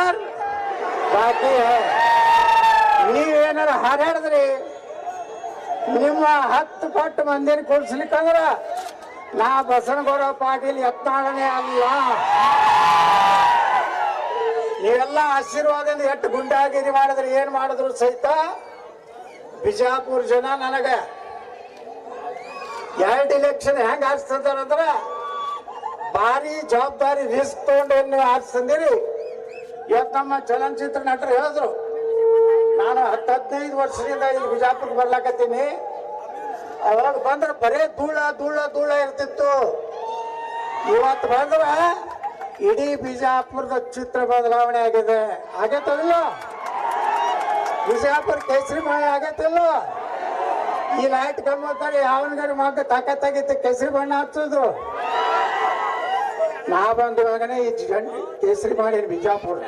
Sir. ಬಾಕಿ. ನೀವೇನಾರ ಹಾರಾಡಿದ್ರಿ ನಿಮ್ಮ ಹತ್ತು ಪಟ್ಟು ಮಂದಿನ ಕೂಡ್ಸ್ಲಿಕ್ಕಂದ್ರ ನಾ ಬಸನಗೌಡ ಪಾಟೀಲ್ ಯತ್ನಾಳನೇ ಅಲ್ಲ. ನೀವೆಲ್ಲ ಆಶೀರ್ವಾದದಿಂದ ಎಷ್ಟು ಗುಂಡಾಗಿರಿ ಮಾಡಿದ್ರೆ ಏನ್ ಮಾಡಿದ್ರು ಸಹಿತ? ಬಿಜಾಪುರ ಜನ ನನಗೆ ಎರಡು ಇಲೆಕ್ಷನ್ ಹೆಂಗ್ ಆರಿಸ್ತಂದ್ರ ಭಾರಿ ಜವಾಬ್ದಾರಿ ರಿಸ್ಕ್ ತಗೊಂಡು ನೀವು ಆರಿಸ್ತಂದಿರಿ ಇವತ್ತು ನಮ್ಮ ಚಲನಚಿತ್ರ ನಟರು ಹೇಳಿದ್ರು? ನಾನು ಹತ್ತು ಹದಿನೈದು ವರ್ಷದಿಂದ ಇಲ್ಲಿ ಬಿಜಾಪುರ್ಗೆ ಬರ್ಲಾಕತ್ತೀನಿ. ಅವಾಗ ಬಂದ್ರೆ ಬರೇ ಧೂಳ ಧೂಳ ಧೂಳ ಇರ್ತಿತ್ತು. ಇವತ್ತು ಬಂದ್ರ ಇಡೀ ಬಿಜಾಪುರದ ಚಿತ್ರ ಬದಲಾವಣೆ ಆಗಿದೆ. ಆಗೈತಲ್ಲ ಬಿಜಾಪುರ ಕೇಸರಿ ಮಳೆ ಆಗೈತಲ್ಲ ಈ ಲೈಟ್ ಕಮ್ಮಿ ಯಾವನಿಗಾರ ಮಗ ತಾಕತ್ತಾಗಿತ್ತು, ಕೇಸರಿ ಬಣ್ಣ ಹಚ್ಚೋದು. ನಾ ಬಂದವಾಗನೇ ಈ ಜನ್ ಕೇಸರಿ ಮಾಡೀನಿ ಬಿಜಾಪುರ.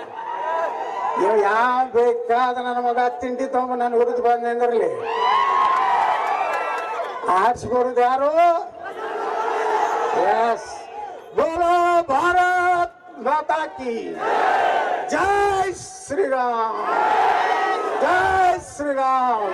ನೀವು ಯಾವ ಬೇಕಾದ ನನ್ನ ಮಗ ತಿಂಡಿ ತಗೊಂಡು ನಾನು ಹುರಿದು ಬಂದ್ರಿ ಆರಿಸ್ಬರುದು ಯಾರು? ಎಸ್ ಬೋಲೋ ಭಾರತ್ ಮಾತಾ ಜೈ ಶ್ರೀರಾಮ್. ಜೈ ಶ್ರೀರಾಮ್.